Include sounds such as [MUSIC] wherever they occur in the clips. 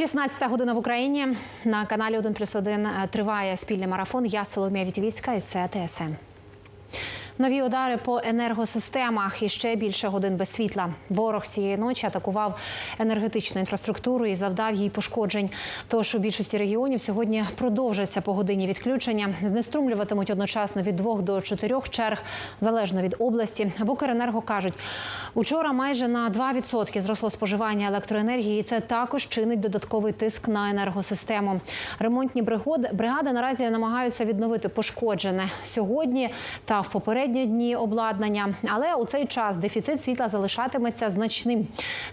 16 година в Україні на каналі 1 плюс 1 триває спільний марафон. Я Соломія Вітвіцька і це ТСН. Нові удари по енергосистемах і ще більше годин без світла. Ворог цієї ночі атакував енергетичну інфраструктуру і завдав їй пошкоджень. Тож у більшості регіонів сьогодні продовжаться по годині відключення. Знеструмлюватимуть одночасно від двох до чотирьох черг, залежно від області. В Укренерго кажуть, учора майже на 2% зросло споживання електроенергії. і Це також чинить додатковий тиск на енергосистему. Ремонтні бригади наразі намагаються відновити пошкоджене сьогодні та в попередні дні обладнання. Але у цей час дефіцит світла залишатиметься значним.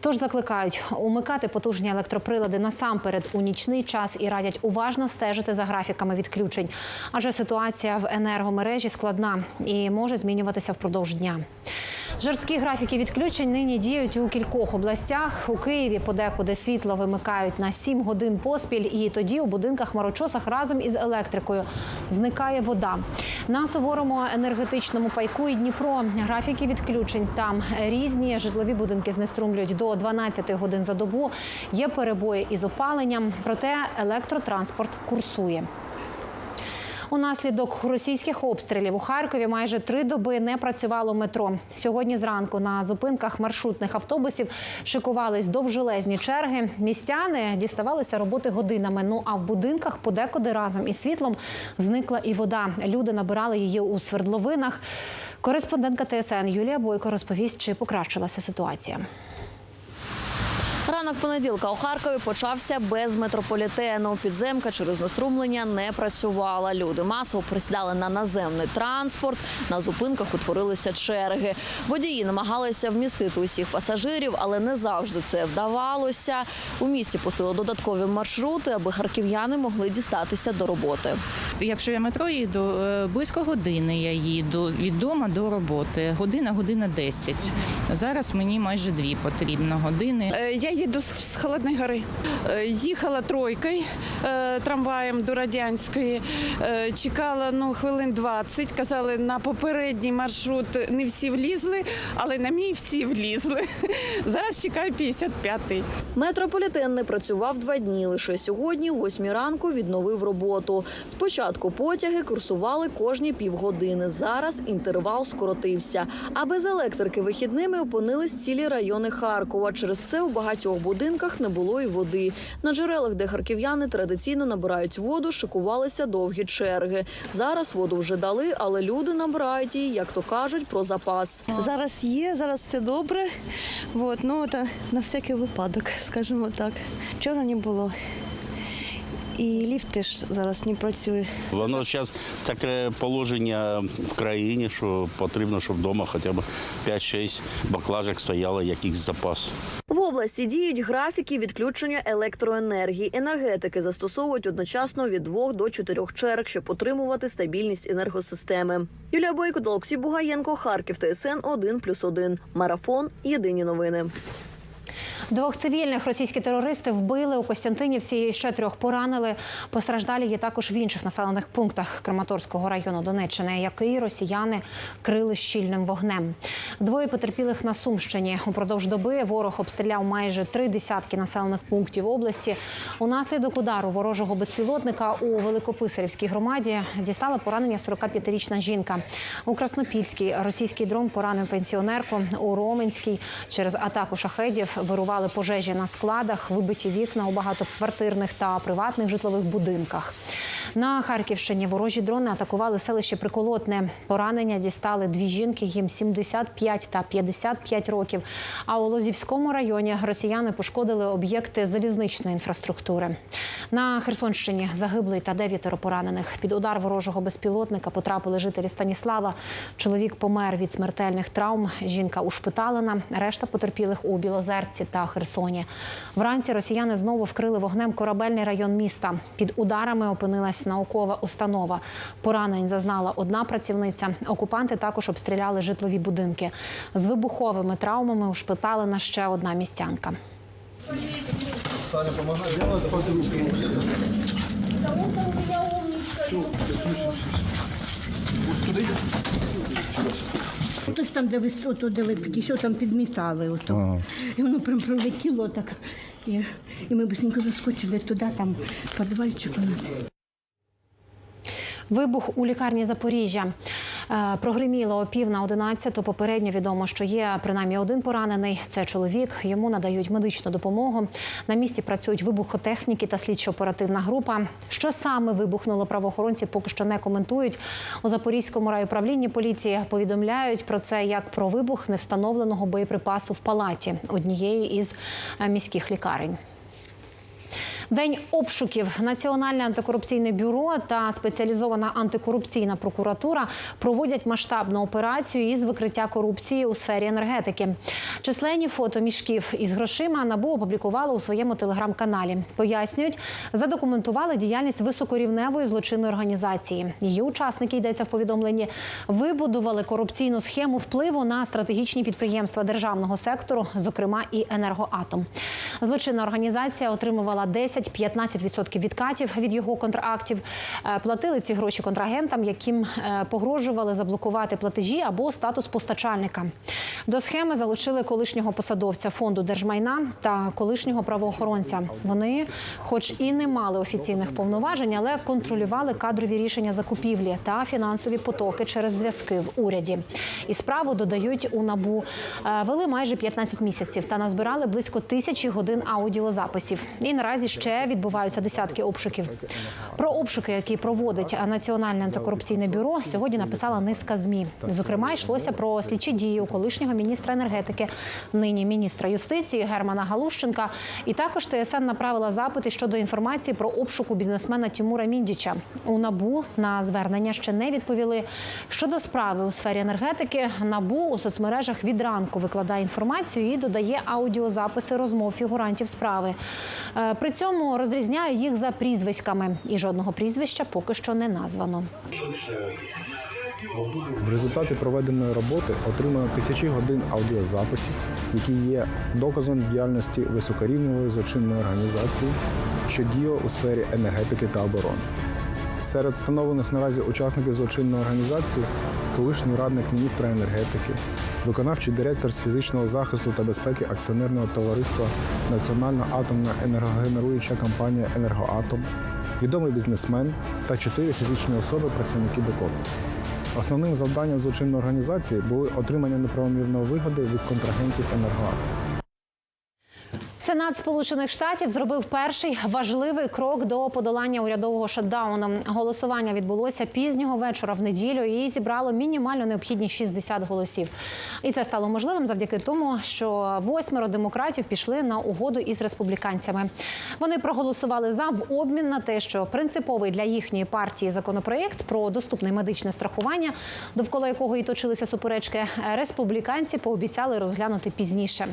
Тож закликають умикати потужні електроприлади насамперед у нічний час і радять уважно стежити за графіками відключень. Адже ситуація в енергомережі складна і може змінюватися впродовж дня. Жорсткі графіки відключень нині діють у кількох областях. У Києві подекуди світло вимикають на 7 годин поспіль, і тоді у будинках хмарочосах разом із електрикою зникає вода. На суворому енергетичному пайку і Дніпро графіки відключень там різні. Житлові будинки знеструмлюють до 12 годин за добу. Є перебої із опаленням, проте електротранспорт курсує. Унаслідок російських обстрілів у Харкові майже три доби не працювало метро. Сьогодні зранку на зупинках маршрутних автобусів шикувались довжелезні черги. Містяни діставалися роботи годинами. Ну а в будинках подекуди разом із світлом зникла і вода. Люди набирали її у свердловинах. Кореспондентка ТСН Юлія Бойко розповість, чи покращилася ситуація. Ранок понеділка у Харкові почався без метрополітену. Підземка через наструмлення не працювала. Люди масово присідали на наземний транспорт. На зупинках утворилися черги. Водії намагалися вмістити усіх пасажирів, але не завжди це вдавалося. У місті пустили додаткові маршрути, аби харків'яни могли дістатися до роботи. Якщо я метро їду, е, близько години я їду від дому до роботи. Година, година 10. Зараз мені майже дві потрібно години. Е, Я їду з- Холодної гори. Е, Їхала тройкою е, трамваєм до Радянської. Е, Чекала ну, хвилин 20. Казали, на попередній маршрут не всі влізли, але на мій всі влізли. [LAUGHS] Зараз чекаю 55-й. Метрополітен не працював два дні. Лише сьогодні, о 8 ранку, відновив роботу. Спочатку потяги курсували кожні півгодини. Зараз інтервал скоротився. А без електрики вихідними опинились цілі райони Харкова. Через це у багатьох будинках не було і води. На джерелах, де харків'яни традиційно набирають воду, шикувалися довгі черги. Зараз воду вже дали, але люди набирають її, як то кажуть, про запас. Зараз є, зараз все добре. Вот, ну, та, на всякий випадок, скажімо так. Вчора не було. І ліфт теж зараз не працює. Воно зараз таке положення в країні, що потрібно, щоб вдома хоча б 5-6 баклажок стояло, якийсь запас. Області діють графіки відключення електроенергії. Енергетики застосовують одночасно від двох до чотирьох черг, щоб отримувати стабільність енергосистеми. Юлія Бойко Олексій Бугаєнко, Харків, ТСН 1+,1. Марафон. Єдині новини. Двох цивільних російські терористи вбили у Костянтинівці і ще трьох поранили. Постраждалі є також в інших населених пунктах Краматорського району Донеччини, який росіяни крили щільним вогнем. Двоє потерпілих на Сумщині. Упродовж доби ворог обстріляв майже три десятки населених пунктів області. Унаслідок удару ворожого безпілотника у Великописарівській громаді дістала поранення 45-річна жінка. У Краснопільській російський дрон поранив пенсіонерку. У Роменській через атаку шахедів вирували пожежі на складах, вибиті вікна у багатоквартирних та приватних житлових будинках. На Харківщині ворожі дрони атакували селище Приколотне. Поранення дістали дві жінки, їм 75 та 55 років. А у Лозівському районі росіяни пошкодили об'єкти залізничної інфраструктури. На Херсонщині загиблий та дев'ятеро поранених. Під удар ворожого безпілотника потрапили жителі Станіслава. Чоловік помер від смертельних травм. Жінка ушпиталена. Решта потерпілих у Білозерці та Херсоні. Вранці росіяни знову вкрили вогнем корабельний район міста. Під ударами опинилась наукова установа. Поранень зазнала одна працівниця. Окупанти також обстріляли житлові будинки. З вибуховими травмами ушпиталена ще одна містянка. Ото ж там, де ви ото, де ви підійшов, там підмітали ото. І воно прям пролетіло так. І, і ми быстренько заскочили туди, там підвальчик у нас. Вибух у лікарні Запоріжжя Е, прогриміло о пів на одинадцяту. Попередньо відомо, що є принаймні один поранений. Це чоловік. Йому надають медичну допомогу. На місці працюють вибухотехніки та слідчо-оперативна група. Що саме вибухнуло правоохоронці, поки що не коментують. У Запорізькому райуправлінні поліції повідомляють про це як про вибух невстановленого боєприпасу в палаті однієї із е, міських лікарень. День обшуків Національне антикорупційне бюро та спеціалізована антикорупційна прокуратура проводять масштабну операцію із викриття корупції у сфері енергетики. Численні фото мішків із грошима набу опублікували у своєму телеграм-каналі. Пояснюють, задокументували діяльність високорівневої злочинної організації. Її учасники йдеться в повідомленні, вибудували корупційну схему впливу на стратегічні підприємства державного сектору, зокрема і енергоатом. Злочинна організація отримувала 10-15% відкатів від його контрактів. Е, Платили ці гроші контрагентам, яким е, погрожували заблокувати платежі або статус постачальника. До схеми залучили колишнього посадовця фонду держмайна та колишнього правоохоронця. Вони, хоч і не мали офіційних повноважень, але контролювали кадрові рішення закупівлі та фінансові потоки через зв'язки в уряді. І справу додають у набу. Е, Вели майже 15 місяців та назбирали близько тисячі годин аудіозаписів. І наразі ще відбуваються десятки обшуків. Про обшуки, які проводить Національне антикорупційне бюро, сьогодні написала низка змі. Зокрема, йшлося про слідчі дії у колишнього міністра енергетики, нині міністра юстиції Германа Галущенка. І також ТСН направила запити щодо інформації про обшук у бізнесмена Тімура Міндіча. У набу на звернення ще не відповіли. Щодо справи у сфері енергетики, набу у соцмережах від ранку викладає інформацію і додає аудіозаписи розмов фігурантів справи. Е, При цьому розрізняє їх за прізвиськами, і жодного прізвища поки що не названо. В результаті проведеної роботи отримано тисячі годин аудіозаписів, які є доказом діяльності високорівневої злочинної організації, що діє у сфері енергетики та оборони. Серед встановлених наразі учасників злочинної організації колишній радник міністра енергетики, виконавчий директор з фізичного захисту та безпеки акціонерного товариства Національна атомна енергогенеруюча компанія Енергоатом, відомий бізнесмен та чотири фізичні особи працівники бек-офісу. Основним завданням злочинної організації були отримання неправомірної вигоди від контрагентів енергоатому. Сенат Сполучених Штатів зробив перший важливий крок до подолання урядового шатдауну. Голосування відбулося пізнього вечора в неділю і зібрало мінімально необхідні 60 голосів. І це стало можливим завдяки тому, що восьмеро демократів пішли на угоду із республіканцями. Вони проголосували за в обмін на те, що принциповий для їхньої партії законопроєкт про доступне медичне страхування, довкола якого і точилися суперечки, республіканці пообіцяли розглянути пізніше.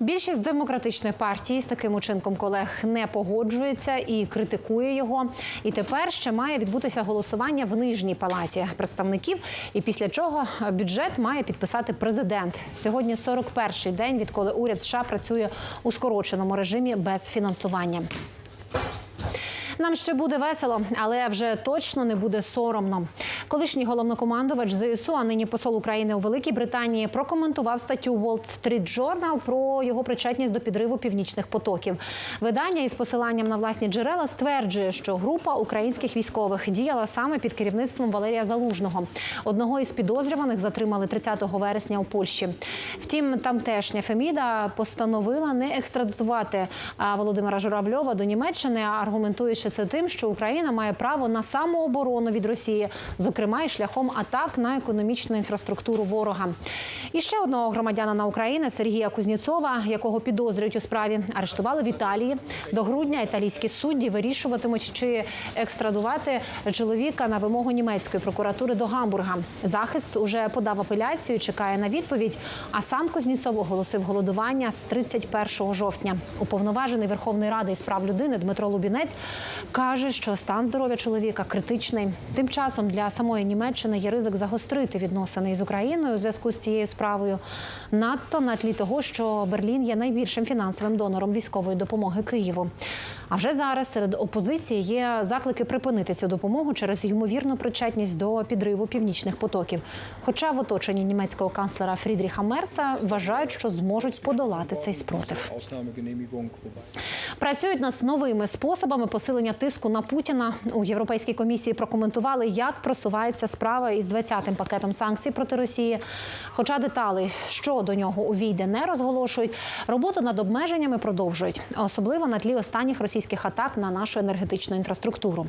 Більшість демократичної партії з таким учинком колег не погоджується і критикує його. І тепер ще має відбутися голосування в нижній палаті представників. І після чого бюджет має підписати президент. Сьогодні 41-й день, відколи уряд США працює у скороченому режимі без фінансування. Нам ще буде весело, але вже точно не буде соромно. Колишній головнокомандувач ЗСУ, а нині посол України у Великій Британії, прокоментував статтю Wall Street Journal про його причетність до підриву північних потоків. Видання із посиланням на власні джерела стверджує, що група українських військових діяла саме під керівництвом Валерія Залужного. Одного із підозрюваних затримали 30 вересня у Польщі. Втім, тамтешня Феміда постановила не екстрадитувати Володимира Журавльова до Німеччини, аргументуючи це тим, що Україна має право на самооборону від Росії, зокрема і шляхом атак на економічну інфраструктуру ворога. І ще одного громадянина України Сергія Кузніцова, якого підозрюють у справі, арештували в Італії. До грудня італійські судді вирішуватимуть, чи екстрадувати чоловіка на вимогу німецької прокуратури до Гамбурга. Захист уже подав апеляцію, чекає на відповідь. А сам Кузніцов оголосив голодування з 31 жовтня. Уповноважений Верховної Ради із прав людини Дмитро Лубінець каже, що стан здоров'я чоловіка критичний. Тим часом для самої Німеччини є ризик загострити відносини із Україною у зв'язку з цією справою. Надто на тлі того, що Берлін є найбільшим фінансовим донором військової допомоги Києву. А вже зараз серед опозиції є заклики припинити цю допомогу через ймовірну причетність до підриву північних потоків. Хоча в оточенні німецького канцлера Фрідріха Мерца вважають, що зможуть подолати цей спротив. Працюють над новими способами посилення тиску на Путіна. У Європейській комісії прокоментували, як просувається справа із 20-м пакетом санкцій проти Росії. Хоча деталей, що до нього увійде, не розголошують. Роботу над обмеженнями продовжують, особливо на тлі останніх російських атак на нашу енергетичну інфраструктуру.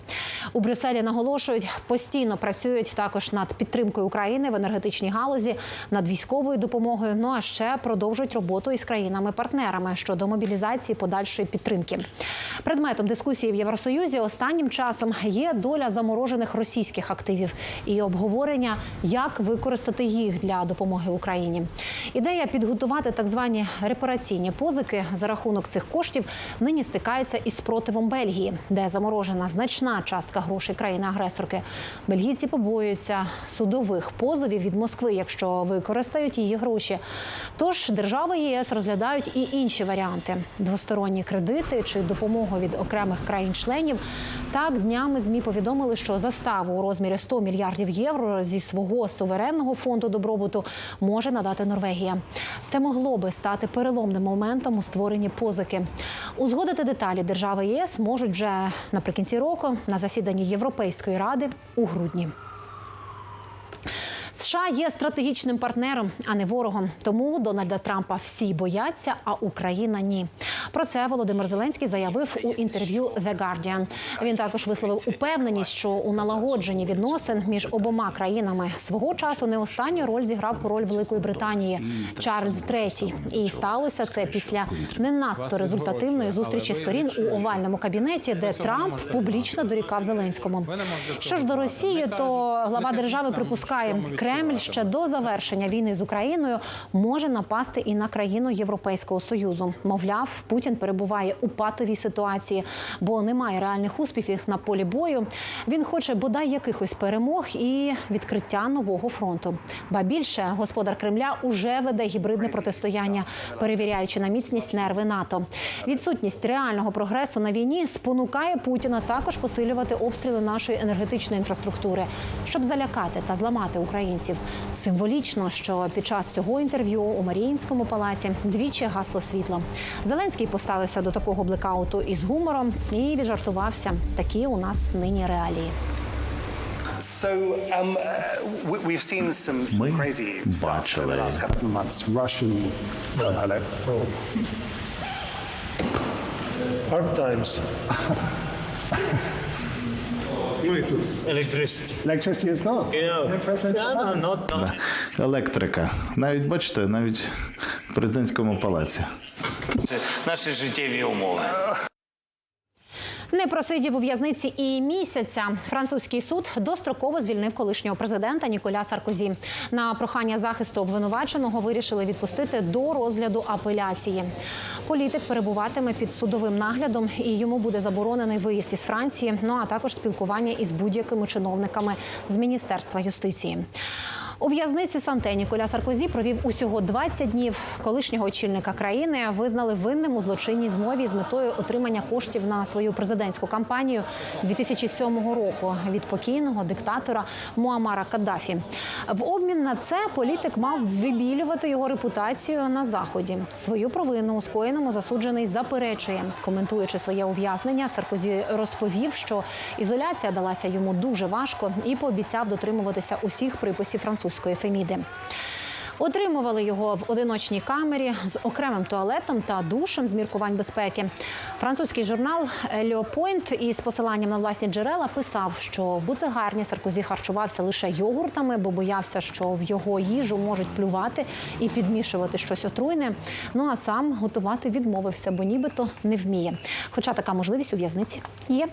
У Брюсселі наголошують, постійно працюють також над підтримкою України в енергетичній галузі, над військовою допомогою. Ну а ще продовжують роботу із країнами-партнерами щодо мобілізації подальшої підтримки. Предметом дискусії в Євросоюзі останнім часом є доля заморожених російських активів і обговорення, як використати їх для допомоги Україні. Ідея підготувати так звані репараційні позики за рахунок цих коштів нині стикається із спротивом Бельгії, де заморожена значна частка грошей країни-агресорки. Бельгійці побоюються судових позовів від Москви, якщо використають її гроші. Тож держави ЄС розглядають і інші варіанти: двосторонні кредити чи допомогу від окремих країн-членів. Так днями змі повідомили, що заставу у розмірі 100 мільярдів євро зі свого суверенного фонду добробуту може надати Норвегія. Це могло би стати переломним моментом у створенні позики. Узгодити деталі держави ЄС можуть вже наприкінці року на засіданні Європейської ради у грудні. США є стратегічним партнером, а не ворогом. Тому Дональда Трампа всі бояться, а Україна ні. Про це Володимир Зеленський заявив у інтерв'ю The Guardian. Він також висловив упевненість, що у налагодженні відносин між обома країнами свого часу не останню роль зіграв король Великої Британії Чарльз III. І сталося це після не надто результативної зустрічі сторін у овальному кабінеті, де Трамп публічно дорікав Зеленському. Що ж до Росії, то глава держави припускає, Кремль ще до завершення війни з Україною може напасти і на країну Європейського союзу. Мовляв, Путін перебуває у патовій ситуації, бо немає реальних успіхів на полі бою. Він хоче бодай якихось перемог і відкриття нового фронту. Ба більше господар Кремля уже веде гібридне протистояння, перевіряючи на міцність нерви НАТО. Відсутність реального прогресу на війні спонукає Путіна також посилювати обстріли нашої енергетичної інфраструктури, щоб залякати та зламати українців. Символічно, що під час цього інтерв'ю у Маріїнському палаці двічі гасло світло. Зеленський поставився до такого блекауту із гумором і віджартувався. Такі у нас нині реалії. So um, we've seen some, some Ми бачили. last couple Electricity. Electricity. Yeah. No, no, not, not. Електрика. Навіть бачите, навіть в президентському палаці. Наші життєві умови. Не просидів у в'язниці і місяця. Французький суд достроково звільнив колишнього президента Ніколя Саркозі. На прохання захисту обвинуваченого вирішили відпустити до розгляду апеляції. Політик перебуватиме під судовим наглядом і йому буде заборонений виїзд із Франції. Ну а також спілкування із будь-якими чиновниками з міністерства юстиції. У в'язниці Санте Ніколя Саркозі провів усього 20 днів. Колишнього очільника країни визнали винним у злочинній змові з метою отримання коштів на свою президентську кампанію 2007 року від покійного диктатора Муамара Каддафі. В обмін на це політик мав вибілювати його репутацію на заході. Свою провину у скоєному засуджений заперечує. Коментуючи своє ув'язнення, Саркозі розповів, що ізоляція далася йому дуже важко і пообіцяв дотримуватися усіх приписів французької феміди. Отримували його в одиночній камері з окремим туалетом та душем з міркувань безпеки. Французький журнал «Льо Пойнт» із посиланням на власні джерела писав, що в буцегарні Саркозі харчувався лише йогуртами, бо боявся, що в його їжу можуть плювати і підмішувати щось отруйне. Ну а сам готувати відмовився, бо нібито не вміє. Хоча така можливість у в'язниці є.